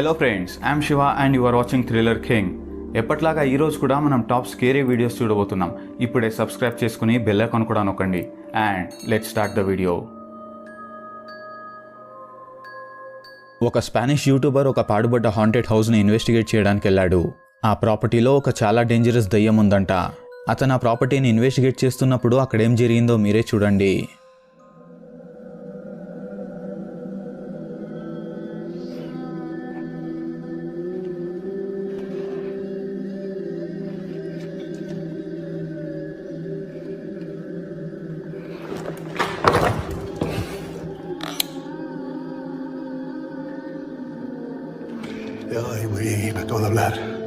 Hello friends I'm Shiva and you are watching thriller king ఎప్పట్లాగా ఈరోజు కూడా మనం top scary videos చూడబోతున్నాం. ఇప్పుడే సబ్స్క్రైబ్ చేసుకుని బెల్ ఐకాన్ కూడా నొక్కండి. And let start the video ఒక స్పానిష్ యూట్యూబర్ ఒక పాడుబడ్డ హాంటెడ్ హౌస్ని ఇన్వెస్టిగేట్ చేయడానికి వెళ్ళాడు. ఆ ప్రాపర్టీలో ఒక చాలా డేంజరస్ దయ్యం ఉందంట. అతను ఆ ప్రాపర్టీని ఇన్వెస్టిగేట్ చేస్తున్నప్పుడు అక్కడేం జరిగిందో మీరే చూడండి. todo hablar.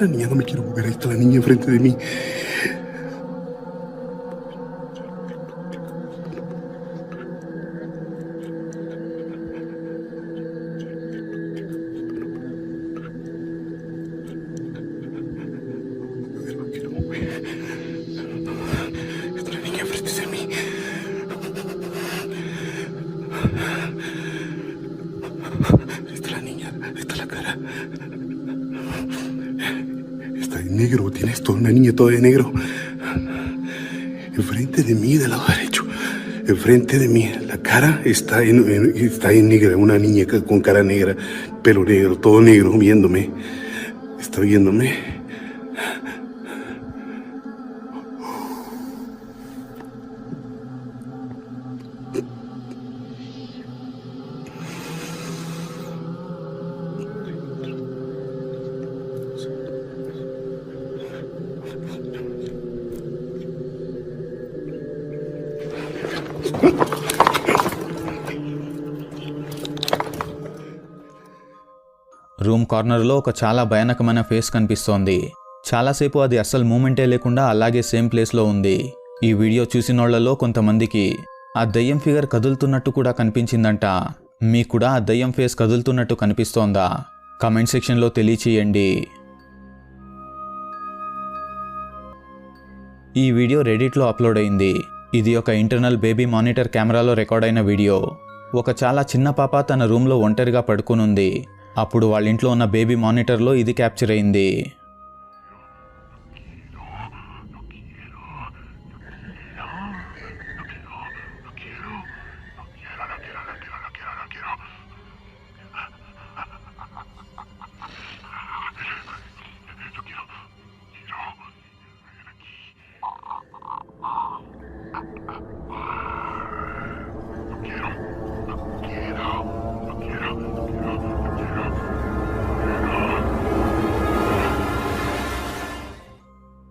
La niña, no me quiero mover, ahí está la niña enfrente de mí. Toda una niña toda de negro. Enfrente de mí, del lado derecho. Enfrente de mí, la cara está en, en- está en negra, una niña con cara negra, pelo negro, todo negro, viéndome. Está viéndome. Room కార్నర్లో ఒక చాలా భయానకమైన face కనిపిస్తోంది. చాలాసేపు అది అస్సలు మూమెంటే లేకుండా అలాగే same ప్లేస్లో ఉంది. ఈ వీడియో చూసినోళ్ళలో కొంతమందికి ఆ దయ్యం ఫిగర్ కదులుతున్నట్టు కూడా కనిపించిందంట. మీకు కూడా ఆ దయ్యం ఫేస్ కదులుతున్నట్టు కనిపిస్తోందా? కమెంట్ సెక్షన్లో తెలియచేయండి. ఈ వీడియో రెడిట్లో అప్లోడ్ అయింది. ఇది ఒక ఇంటర్నల్ బేబీ మానిటర్ కెమెరాలో రికార్డ్ అయిన వీడియో. ఒక చాలా చిన్న పాప తన రూమ్లో ఒంటరిగా పడుకునుంది. అప్పుడు వాళ్ళ ఇంట్లో ఉన్న బేబీ మానిటర్లో ఇది క్యాప్చర్ అయింది.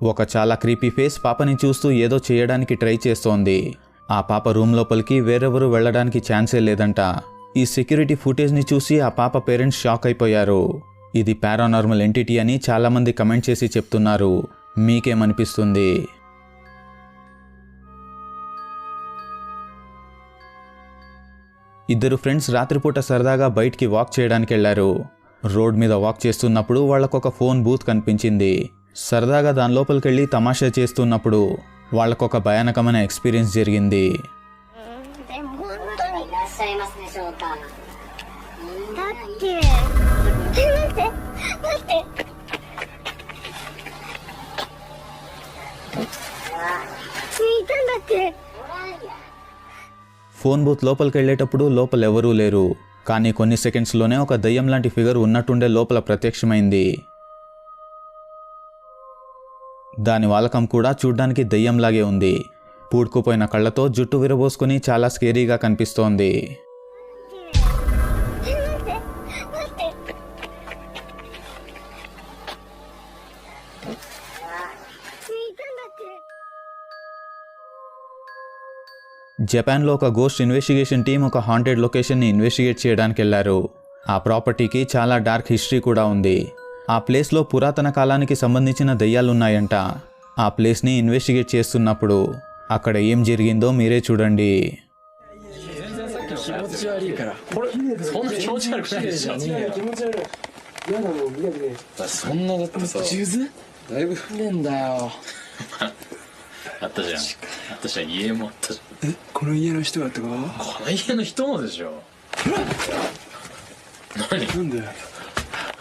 ఒక చాలా క్రీపీ ఫేస్ పాపని చూస్తూ ఏదో చేయడానికి ట్రై చేస్తోంది. ఆ పాప రూమ్ లోపలికి వేరెవరు వెళ్ళడానికి ఛాన్సే లేదంట. ఈ సెక్యూరిటీ ఫుటేజ్ని చూసి ఆ పాప పేరెంట్స్ షాక్ అయిపోయారు. ఇది పారానార్మల్ ఎంటిటీ అని చాలామంది కమెంట్ చేసి చెప్తున్నారు. మీకేమనిపిస్తుంది? ఇద్దరు ఫ్రెండ్స్ రాత్రిపూట సరదాగా బయటికి వాక్ చేయడానికి వెళ్ళారు రోడ్ మీద వాక్ చేస్తున్నప్పుడు వాళ్ళకొక ఫోన్ బూత్ కనిపించింది. సరదాగా దాని లోపలికి వెళ్ళి తమాషా చేస్తున్నప్పుడు వాళ్ళకొక భయానకమైన ఎక్స్పీరియన్స్ జరిగింది. ఫోన్ బూత్ లోపలికి వెళ్ళేటప్పుడు లోపల ఎవరూ లేరు. కానీ కొన్ని సెకండ్స్లోనే ఒక దయ్యం లాంటి ఫిగర్ ఉన్నట్టుండే లోపల ప్రత్యక్షమైంది. దాని వాలకం కూడా చూడ్డానికి దయ్యంలాగే ఉంది. పూడ్కుపోయిన కళ్ళతో జుట్టు విరబోసుకుని చాలా స్కేరీగా కనిపిస్తోంది. జపాన్లో ఒక గోస్ట్ ఇన్వెస్టిగేషన్ టీం ఒక హాంటెడ్ లొకేషన్ని ఇన్వెస్టిగేట్ చేయడానికి వెళ్ళారు ఆ ప్రాపర్టీకి చాలా డార్క్ హిస్టరీ కూడా ఉంది. ఆ ప్లేస్లో పురాతన కాలానికి సంబంధించిన దయ్యాలున్నాయంట ఆ ప్లేస్ని ఇన్వెస్టిగేట్ చేస్తున్నప్పుడు అక్కడ ఏం జరిగిందో మీరే చూడండి 気持ち悪いからこれそんな気持ち悪くないでしょ気持ち悪い嫌だもん見たくねそんなだってさ地図だいぶ不便だよあったじゃんあったじゃん家もあったじゃんえこの家の人がってここの家の人もでしょ何となんだよ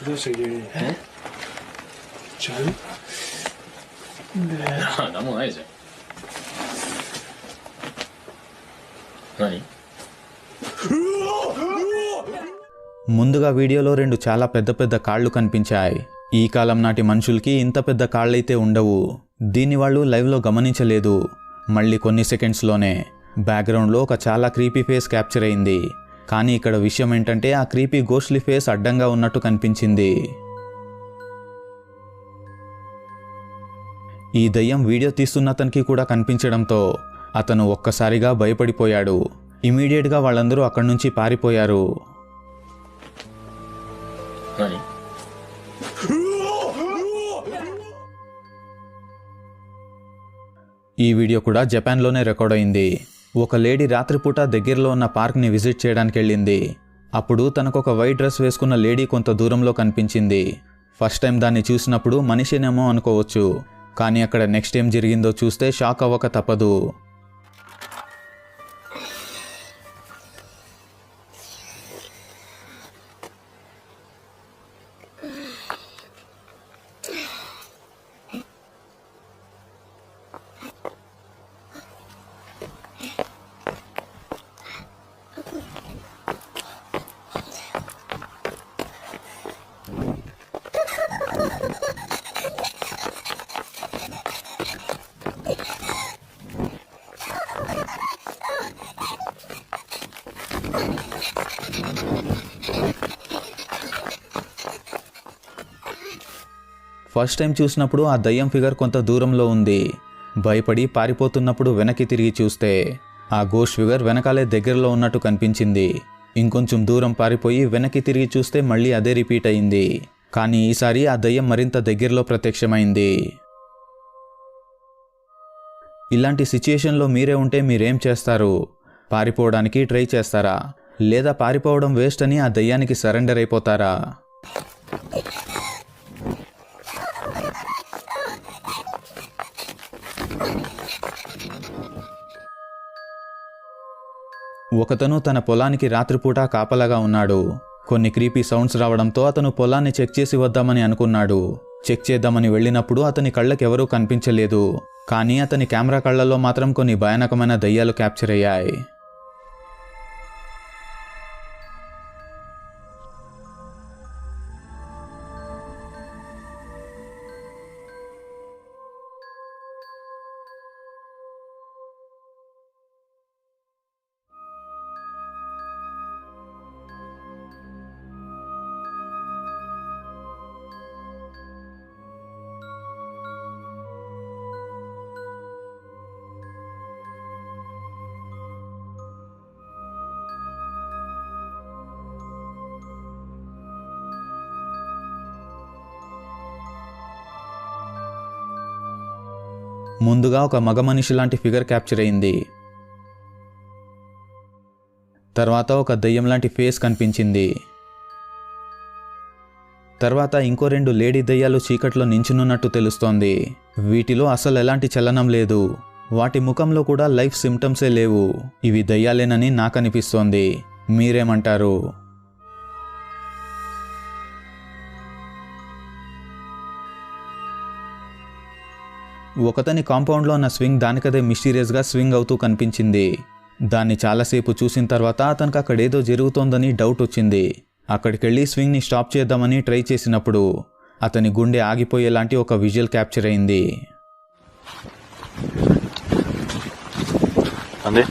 どうした急にえちゃうなんだよあ何もないじゃん何 ముందుగా వీడియోలో రెండు చాలా పెద్ద పెద్ద కాళ్ళు కనిపించాయి ఈ కాలం నాటి మనుషులకి ఇంత పెద్ద కాళ్ళైతే ఉండవు దీన్ని వాళ్ళు లైవ్లో గమనించలేదు మళ్ళీ కొన్ని సెకండ్స్లోనే బ్యాక్గ్రౌండ్లో ఒక చాలా క్రీపీ ఫేస్ క్యాప్చర్ అయింది కానీ ఇక్కడ విషయం ఏంటంటే ఆ క్రీపీ గోస్ట్లీ ఫేస్ అడ్డంగా ఉన్నట్టు కనిపించింది. ఈ దయ్యం వీడియో తీస్తున్న అతనికి కూడా కనిపించడంతో అతను ఒక్కసారిగా భయపడిపోయాడు. ఇమీడియట్గా వాళ్ళందరూ అక్కడి నుంచి పారిపోయారు. 何 ఈ వీడియో కూడా జపాన్లోనే రికార్డ్ అయింది. ఒక లేడీ రాత్రిపూట దగ్గరలో ఉన్న పార్క్ని విజిట్ చేయడానికి వెళ్ళింది. అప్పుడు తనకు ఒక వైట్ డ్రెస్ వేసుకున్న లేడీ కొంత దూరంలో కనిపించింది. ఫస్ట్ టైం దాన్ని చూసినప్పుడు మనిషినేమో అనుకోవచ్చు. కానీ అక్కడ నెక్స్ట్ ఏం జరిగిందో చూస్తే షాక్ అవ్వక తప్పదు. ఫస్ట్ టైం చూసినప్పుడు ఆ దయ్యం ఫిగర్ కొంత దూరంలో ఉంది. భయపడి పారిపోతున్నప్పుడు వెనక్కి తిరిగి చూస్తే ఆ గోష్ ఫిగర్ వెనకాలే దగ్గరలో ఉన్నట్టు కనిపించింది. ఇంకొంచెం దూరం పారిపోయి వెనక్కి తిరిగి చూస్తే మళ్ళీ అదే రిపీట్ అయింది. కానీ ఈసారి ఆ దయ్యం మరింత దగ్గరలో ప్రత్యక్షమైంది. ఇలాంటి సిచ్యుయేషన్లో మీరే ఉంటే మీరేం చేస్తారు? పారిపోవడానికి ట్రై చేస్తారా? లేదా పారిపోవడం వేస్ట్ అని ఆ దయ్యానికి సరెండర్ అయిపోతారా? ఒకతను తన పొలానికి రాత్రిపూట కాపలాగా ఉన్నాడు. కొన్ని క్రీపీ సౌండ్స్ రావడంతో అతను పొలాన్ని చెక్ చేసి వద్దామని అనుకున్నాడు. చెక్ చేద్దామని వెళ్ళినప్పుడు అతని కళ్ళకెవరూ కనిపించలేదు. కానీ అతని కెమెరా కళ్ళల్లో మాత్రం కొన్ని భయానకమైన దయ్యాలు క్యాప్చర్ అయ్యాయి. ముందుగా ఒక మగ మనిషి లాంటి ఫిగర్ క్యాప్చర్ అయింది. తర్వాత ఒక దయ్యం లాంటి ఫేస్ కనిపించింది. తర్వాత ఇంకో రెండు లేడీ దయ్యాలు చీకట్లో నించునున్నట్టు తెలుస్తోంది. వీటిలో అసలు ఎలాంటి చలనం లేదు. వాటి ముఖంలో కూడా లైఫ్ సిమ్టమ్సే లేవు. ఇవి దయ్యాలేనని నాకు అనిపిస్తోంది మీరేమంటారు? ఒకతని కాంపౌండ్లో ఉన్న స్వింగ్ దానికదే మిస్టీరియస్గా స్వింగ్ అవుతూ కనిపించింది. దాన్ని చాలాసేపు చూసిన తర్వాత అతనికి అక్కడ ఏదో జరుగుతోందని డౌట్ వచ్చింది. అక్కడికెళ్ళి స్వింగ్ని స్టాప్ చేద్దామని ట్రై చేసినప్పుడు అతని గుండె ఆగిపోయేలాంటి ఒక విజువల్ క్యాప్చర్ అయింది. な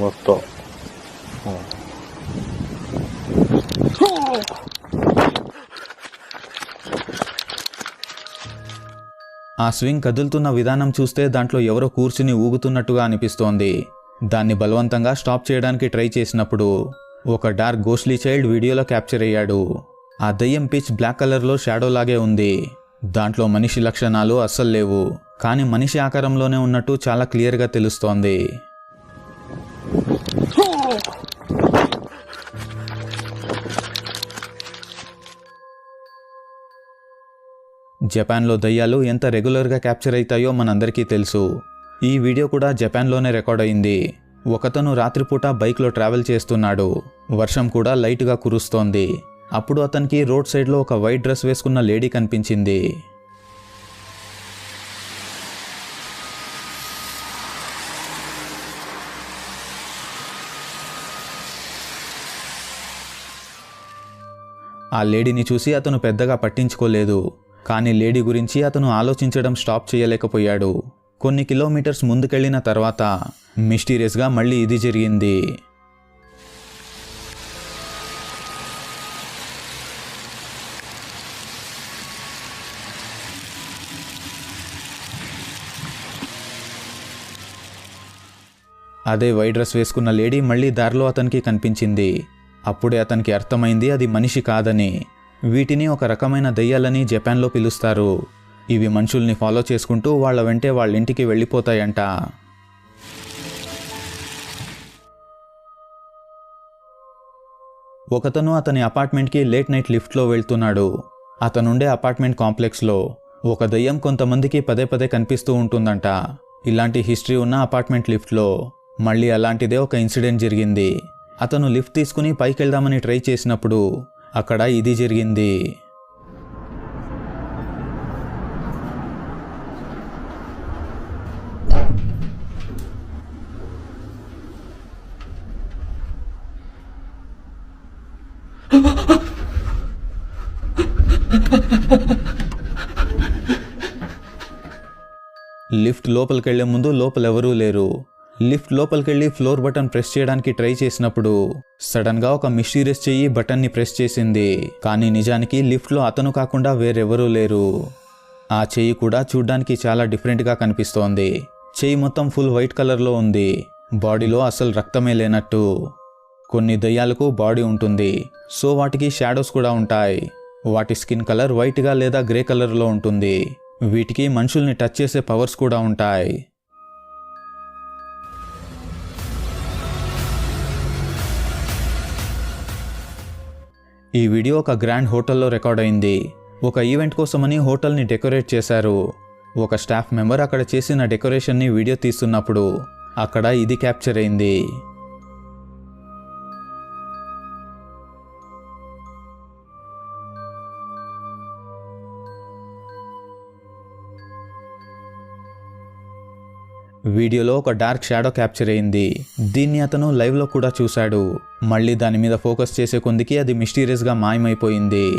మొత్తం ఆ స్వింగ్ కదులుతున్న విధానం చూస్తే దాంట్లో ఎవరో కూర్చుని ఊగుతున్నట్టుగా అనిపిస్తోంది. దాన్ని బలవంతంగా స్టాప్ చేయడానికి ట్రై చేసినప్పుడు ఒక డార్క్ గోస్లీ చైల్డ్ వీడియోలో క్యాప్చర్ అయ్యాడు. ఆ దయ్యం పిచ్ బ్లాక్ కలర్లో షాడో లాగే ఉంది. దాంట్లో మనిషి లక్షణాలు అస్సలు లేవు. కానీ మనిషి ఆకారంలోనే ఉన్నట్టు చాలా క్లియర్గా తెలుస్తోంది. జపాన్లో దయ్యాలు ఎంత రెగ్యులర్గా క్యాప్చర్ అవుతాయో మనందరికీ తెలుసు. ఈ వీడియో కూడా జపాన్లోనే రికార్డ్ అయింది. ఒకతను రాత్రిపూట బైక్లో ట్రావెల్ చేస్తున్నాడు. వర్షం కూడా లైట్గా కురుస్తోంది. అప్పుడు అతనికి రోడ్ సైడ్లో ఒక వైట్ డ్రెస్ వేసుకున్న లేడీ కనిపించింది. ఆ లేడీని చూసి అతను పెద్దగా పట్టించుకోలేదు. కానీ లేడీ గురించి అతను ఆలోచించడం స్టాప్ చేయలేకపోయాడు. కొన్ని కిలోమీటర్స్ ముందుకెళ్ళిన తర్వాత మిస్టీరియస్గా మళ్ళీ ఇది జరిగింది. అదే వైట్ డ్రెస్ వేసుకున్న లేడీ మళ్ళీ దారిలో అతనికి కనిపించింది. అప్పుడే అతనికి అర్థమైంది అది మనిషి కాదని. వీటిని ఒక రకమైన దయ్యాలని జపాన్లో పిలుస్తారు. ఇవి మనుషుల్ని ఫాలో చేసుకుంటూ వాళ్ళ వెంటే వాళ్ళ ఇంటికి వెళ్ళిపోతాయంట. ఒకతను అతని అపార్ట్మెంట్కి లేట్ నైట్ లిఫ్ట్లో వెళ్తున్నాడు. అతనుండే అపార్ట్మెంట్ కాంప్లెక్స్లో. ఒక దయ్యం కొంతమందికి పదే పదే కనిపిస్తూ ఉంటుందంట. ఇలాంటి హిస్టరీ ఉన్న అపార్ట్మెంట్ లిఫ్ట్లో. మళ్ళీ అలాంటిదే ఒక ఇన్సిడెంట్ జరిగింది. అతను లిఫ్ట్ తీసుకుని పైకి వెళ్దామని ట్రై చేసినప్పుడు అక్కడ ఇది జరిగింది. లిఫ్ట్ లోపలికి వెళ్ళే ముందు లోపల ఎవరూ లేరు. లిఫ్ట్ లోపలికెళ్ళి ఫ్లోర్ బటన్ ప్రెస్ చేయడానికి ట్రై చేసినప్పుడు సడన్గా ఒక మిస్టీరియస్ చెయ్యి బటన్ని ప్రెస్ చేసింది. కానీ నిజానికి లిఫ్ట్లో అతను కాకుండా వేరెవరూ లేరు. ఆ చెయ్యి కూడా చూడ్డానికి చాలా డిఫరెంట్గా కనిపిస్తోంది. చెయ్యి మొత్తం ఫుల్ వైట్ కలర్లో ఉంది. బాడీలో అసలు రక్తమే లేనట్టు. కొన్ని దయ్యాలకు బాడీ ఉంటుంది. సో వాటికి షాడోస్ కూడా ఉంటాయి. వాటి స్కిన్ కలర్ వైట్గా లేదా గ్రే కలర్లో ఉంటుంది. వీటికి మనుషుల్ని టచ్ చేసే పవర్స్ కూడా ఉంటాయి. ఈ వీడియో ఒక గ్రాండ్ హోటల్లో రికార్డ్ అయింది. ఒక ఈవెంట్ కోసమని హోటల్ని డెకరేట్ చేశారు. ఒక స్టాఫ్ మెంబర్ అక్కడ చేసిన డెకరేషన్ని వీడియో తీస్తున్నప్పుడు అక్కడ ఇది క్యాప్చర్ అయింది. వీడియోలో ఒక డార్క్ షాడో క్యాప్చర్ అయింది. దీన్ని అతను లైవ్లో కూడా చూశాడు. మళ్ళీ దాని మీద ఫోకస్ చేసే కొందికి అది మిస్టీరియస్గా మాయమైపోయింది.